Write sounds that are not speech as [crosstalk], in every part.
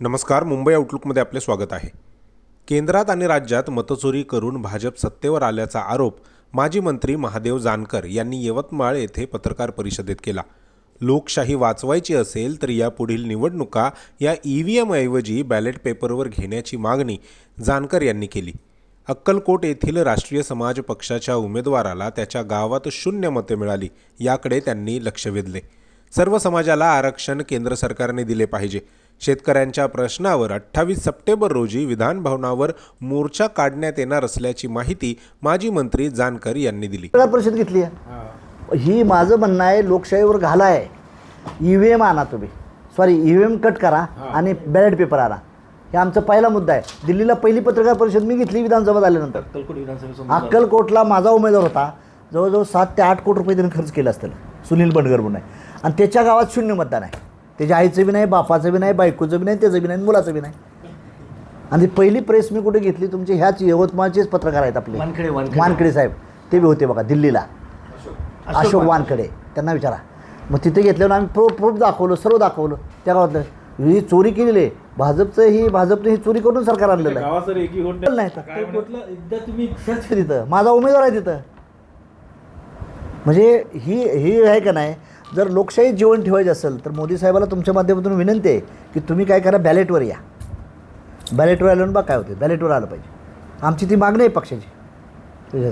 नमस्कार मुंबई आउटलुकमध्ये आपले स्वागत आहे. केंद्रात आणि राज्यात मतचोरी करून भाजप सत्तेवर आल्याचा आरोप माजी मंत्री महादेव जानकर यांनी यवतमाळ येथे पत्रकार परिषदेत केला. लोकशाही वाचवायची असेल तर यापुढील निवडणुका या ई व्ही एमऐवजी बॅलेट पेपरवर घेण्याची मागणी जानकर यांनी केली. अक्कलकोट येथील राष्ट्रीय समाज पक्षाच्या उमेदवाराला त्याच्या गावात शून्य मते मिळाली याकडे त्यांनी लक्ष वेधले. सर्व समाजाला आरक्षण केंद्र सरकारने दिले पाहिजे. शेतकऱ्यांच्या प्रश्नावर अठ्ठावीस सप्टेंबर रोजी विधानभवनावर मोर्चा काढण्यात येणार असल्याची माहिती माजी मंत्री जानकर यांनी दिली. पत्रकार परिषद घेतली आहे. ही. माझं म्हणणं आहे लोकशाहीवर घाला आहे ई व्ही एम आणा तुम्ही. Sorry E V M cut करा आणि बॅलेट पेपर आणा. हे आमचा पहिला मुद्दा आहे. दिल्लीला पहिली पत्रकार परिषद मी घेतली विधानसभा झाल्यानंतर अक्कलकोटला माझा उमेदवार होता. जवळजवळ सात ते आठ कोटी रुपये त्याने खर्च केला असतील. सुनील बंडगर म्हणून आहे. आणि त्याच्या गावात शून्य मतदान आहे. त्याच्या आईचं बी नाही बापाचं बी नाही बायकोचं बी नाही त्याचं बी नाही मुलाचं बी नाही. आणि पहिली प्रेस मी कुठे घेतली तुमचे ह्याच यवतमाळचेच पत्रकार आहेत आपले. वानखेडे वानखेडे. वानखेडे साहेब. ते बी होते बघा दिल्लीला. अशोक. वानकडे त्यांना विचारा. मग तिथे घेतल्यावर आम्ही प्रूफ प्रूफ दाखवलं सर्व दाखवलं. त्या गावातलं. ही चोरी केलेली आहे. भाजपचं ही भाजपने ही चोरी करून सरकार आणलेलं आहे. नाही. [laughs] तिथं. माझा उमेदवार आहे तिथं. म्हणजे ही ही आहे का नाही? जर लोकशाही जीवन ठेवायची असेल तर मोदी साहेबाला तुमच्या माध्यमातून विनंती आहे की तुम्ही काय करा बॅलेटवर या. बॅलेटवर आल्यावर बा काय होते बॅलेटवर आलं पाहिजे. आमची ती मागणी आहे पक्षाची.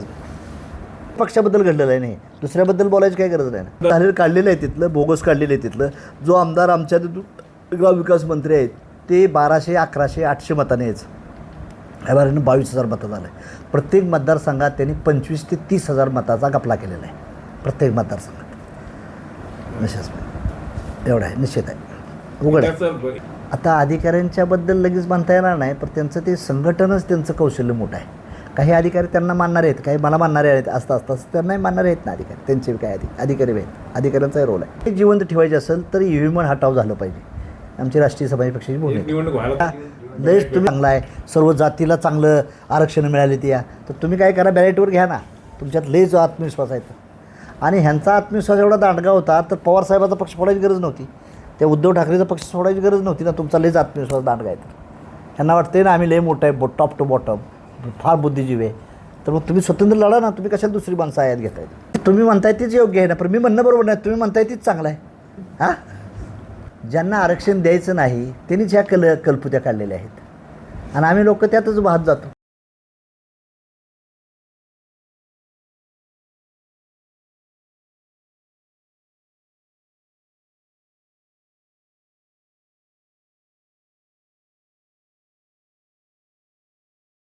पक्षाबद्दल घडलेलं आहे नाही. दुसऱ्याबद्दल बोलायची काही गरज नाही. ना झालेलं काढलेलं आहे तिथलं बोगस काढलेलं आहे तिथलं. जो आमदार आमच्या तिथून गाव विकास मंत्री आहेत ते बाराशे अकराशे आठशे मताने यायचं या बाराने बावीस हजार मतं झालं आहे प्रत्येक मतदारसंघात त्यांनी पंचवीस ते तीस हजार मताचा गपला केलेला आहे. प्रत्येक मतदारसंघात. निश्चित एवढं आहे. निश्चित आहे. उघड आहे. आता अधिकाऱ्यांच्याबद्दल लगेच म्हणता येणार नाही पण त्यांचं ते संघटनच त्यांचं कौशल्य मोठं आहे. काही अधिकारी त्यांना मानणारे आहेत काही मला मानणारे आहेत असता असता त्यांनाही मानणारे आहेत ना अधिकारी. त्यांचे काय अधिक अधिकारी आहेत. अधिकाऱ्यांचाही रोल आहे. हे जिवंत ठेवायचे असेल तर युविमन हटाव झालं पाहिजे. आमची राष्ट्रीय समाज पक्षाची भूमिका लयच तुम्ही चांगला आहे. सर्व जातीला चांगलं आरक्षण मिळाले ते या. तर तुम्ही काय करा बॅलेटवर घ्या ना. तुमच्यात लयच आत्मविश्वास आहे. तर. आणि ह्यांचा आत्मविश्वास एवढा दांडगा होता तर पवारसाहेबाचा पक्ष सोडायची गरज नव्हती. त्या उद्धव ठाकरेचा पक्ष सोडायची गरज नव्हती ना तुमचा लयच आत्मविश्वास दांडगा आहे. तर ह्यांना वाटते ना आम्ही लय मोठं आहे बो टॉप टू बॉटम फार बुद्धिजीवी आहे. तर मग तुम्ही स्वतंत्र लढा ना तुम्ही कशाला दुसरी माणसं आयात घेताय? तुम्ही म्हणताय तीच योग्य आहे ना पण मी म्हणणं बरोबर नाही तुम्ही म्हणताय तीच चांगलं आहे. हां? ज्यांना आरक्षण द्यायचं नाही त्यांनीच ह्या कल कल्पुत्या काढलेल्या आहेत. आणि आम्ही लोक त्यातच वाहत जातो.